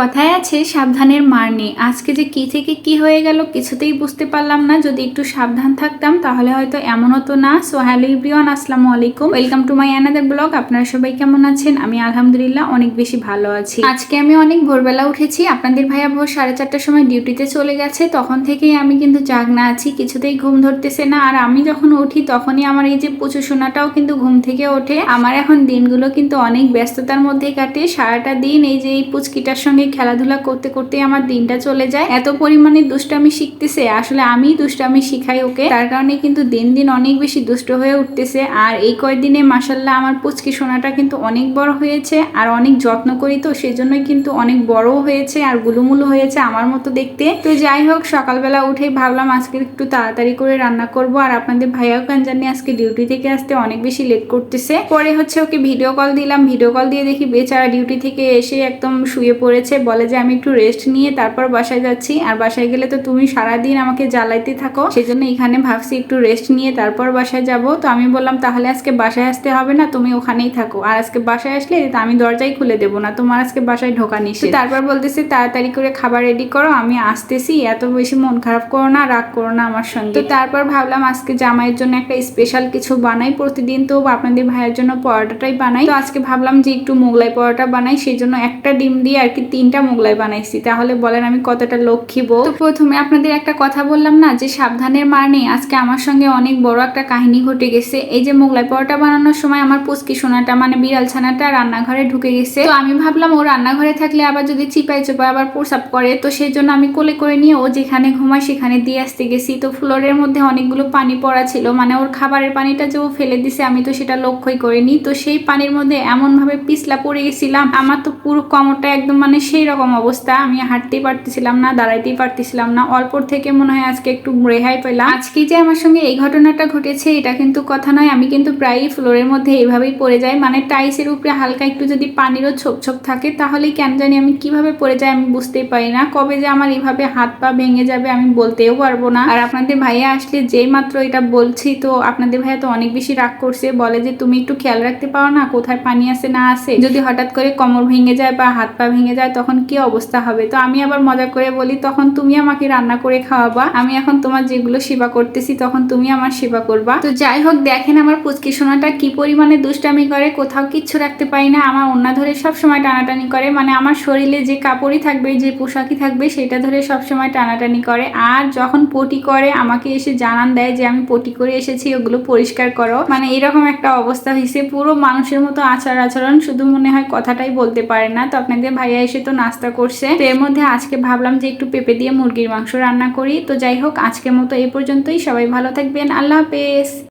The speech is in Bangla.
কথায় আছে, সাবধানের মার নেই। আজকে যে কি থেকে কি হয়ে গেল কিছুতেই বুঝতে পারলাম না। যদি একটু সাবধান থাকতাম, তাহলে হয়তো এমন হতো না। সো হ্যালো ইব্রিয়ান আসসালামু আলাইকুম। Welcome to my another blog আপনারা সবাই কেমন আছেন? আমি আলহামদুলিল্লাহ অনেক বেশি ভালো আছি। আজকে আমি অনেক ভোরবেলা উঠেছি। আপনাদের ভাইয়া ভোর সাড়ে চারটার সময় ডিউটিতে চলে গেছে। তখন থেকেই আমি কিন্তু জাগনা আছি। কিছুতেই ঘুম ধরতেছে না। আর আমি যখন উঠি, তখনই আমার এই যে পুচু সোনাটাও কিন্তু ঘুম থেকে ওঠে। আমার এখন দিনগুলো কিন্তু অনেক ব্যস্ততার মধ্যে কাটে। সারাটা দিন এই যে এই পুচকিটার সঙ্গে খেলাধুলা করতে করতে আমার দিনটা চলে যায়। এত পরিমাণে দুষ্টামি শিখতেছে। আসলে আমি দুষ্টামি শিখাই ওকে। তার কারণে কিন্তু দিন দিন অনেক বেশি দুষ্ট হয়ে উঠতেছে। আর এই কয়েকদিনে মাসাল্লাহ আমার পুচকি সোনাটা কিন্তু অনেক বড় হয়েছে আর অনেক যত্ন করি তো, সেজন্যই কিন্তু অনেক বড় হয়েছে আর গুলুমুলু হয়েছে আমার মতো দেখতে। তো যাই হোক, সকালবেলা উঠে ভাবলাম আজকে একটু তাড়াতাড়ি করে রান্না করব। আর আপনাদের ভাইয়াও কেন জানি আজকে ডিউটি থেকে আসতে অনেক বেশি লেট করতেছে। পরে হচ্ছে ওকে ভিডিও কল দিলাম। ভিডিও কল দিয়ে দেখি বেচারা ডিউটি থেকে এসে একদম শুয়ে পড়েছে। বলে যে আমি একটু রেস্ট নিয়ে তারপর বাসায় যাচ্ছি। আর বাসায় গেলে তো তুমি সারাদিন আমাকে জ্বালাইতে থাকো। সেজন্য এখানে ভাবছি একটু রেস্ট নিয়ে তারপর বাসায় যাব। তো আমি বললাম, তাহলে আজকে বাসায় আসতে হবে না, তুমি ওখানেই থাকো। আর আজকে বাসায় আসলে আমি দরজাই খুলে দেবো না, তোমার আজকে বাসায় ঢোকা নিস তারপর বলতেছে, তাড়াতাড়ি করে খাবার রেডি করো, আমি আসতেছি। এত বেশি মন খারাপ করো না, রাগ করো না আমার সঙ্গে। তো তারপর ভাবলাম, আজকে জামাইয়ের জন্য একটা স্পেশাল কিছু বানাই। প্রতিদিন তো আপনাদের ভাইয়ের জন্য পরোটাটাই বানাই। তো আজকে ভাবলাম যে একটু মোগলাই পরোটা বানাই। সেই জন্য একটা ডিম দিয়ে আর কি তিনটা মোগলাই বানাইছি। তাহলে বলেন আমি কতটা লক্ষ্মী বউ। তো প্রথমে আপনাদের একটা কথা বললাম না, যে সাবধানের মার নেই। আজকে আমার সঙ্গে অনেক বড় একটা কাহিনী ঘটে গেছে। এই যে মোগলাই পরোটা বানানোর সময় আমার পুচকি সোনাটা মানে বিড়াল ছানাটা রান্নাঘরে ঢুকে গেছে। তো আমি ভাবলাম, ও রান্নাঘরে থাকলে আবার যদি চিপাই চোপাই আবার প্রসাব করে, তো সেই জন্য আমি কোলে করে নিয়ে ও যেখানে ঘুমায় সেখানে দিয়ে আসতে গেছি। তো ফ্লোরের মধ্যে অনেকগুলো পানি পড়া ছিল মানে ওর খাবারের পানিটা যে ও ফেলে দিছে, আমি তো সেটা লক্ষ্যই করিনি। তো সেই পানির মধ্যে এমন ভাবে পিছলা পড়ে গেছিলাম। আমার তো পুরো কমরটা একদম মানে সেই রকম অবস্থা। আমি হাঁটতেই পারতেছিলাম না, দাঁড়াইতেই পারতেছিলাম না। অল্পর থেকে মনে হয় আজকে একটু রেহাই পেলাম। আজকে যে আমার সঙ্গে এই ঘটনাটা ঘটেছে, এটা কিন্তু কথা নয়। আমি কিন্তু প্রায়ই ফ্লোরের মধ্যে এইভাবেই পড়ে যাই। মানে টাইসের উপরে হালকা একটু যদি পানিরও ছোপ ছোপ থাকে তাহলেই কেন জানি আমি কীভাবে পড়ে যাই আমি বুঝতেই পারি না। কবে যে আমার এইভাবে হাত পা ভেঙে যাবে আমি বলতেও পারব না। আর আপনাদের ভাইয়া আসলে যেই মাত্র এটা বলছি, তো আপনাদের ভাইয়া তো অনেক বেশি রাগ করছে। বলে যে, তুমি একটু খেয়াল রাখতে পারো না, কোথায় পানি আছে না আছে? যদি হঠাৎ করে কোমর ভেঙে যায় বা হাত পা ভেঙে যায়, তখন কি অবস্থা হবে? তো আমি আবার মজা করে বলি, তখন তুমি আমাকে রান্না করে খাওয়াবা। আমি এখন তোমার যেগুলো সেবা করতেছি, তখন তুমি আমার সেবা করবা। তো যাই হোক, দেখেন আমার পুচকি সোনাটা কি পরিমাণে দুষ্টামি করে, কোথাও কিচ্ছু রাখতে পারি না। আমার অন্য ধরে সব সময় টানাটানি করে মানে আমার শরীরে যে কাপড়ই থাকবে, যে পোশাকই থাকবে, সেটা ধরে সব সময় টানাটানি করে। আর যখন পটি করে, আমাকে এসে জানান দেয় যে, আমি পটি করে এসেছি, ওগুলো পরিষ্কার করো। মানে এরকম একটা অবস্থা হয়েছে পুরো মানুষের মতো আচার আচরণ শুধু মনে হয় কথাটাই বলতে পারে না। তো আপনাদের ভাইয়া এসে তো নাস্তা করছে। তো এর মধ্যে আজকে ভাবলাম যে একটু পেঁপে দিয়ে মুরগির মাংস রান্না করি। তো যাই হোক, আজকের মতো এই পর্যন্তই। সবাই ভালো থাকবেন। আল্লাহ হাফেজ।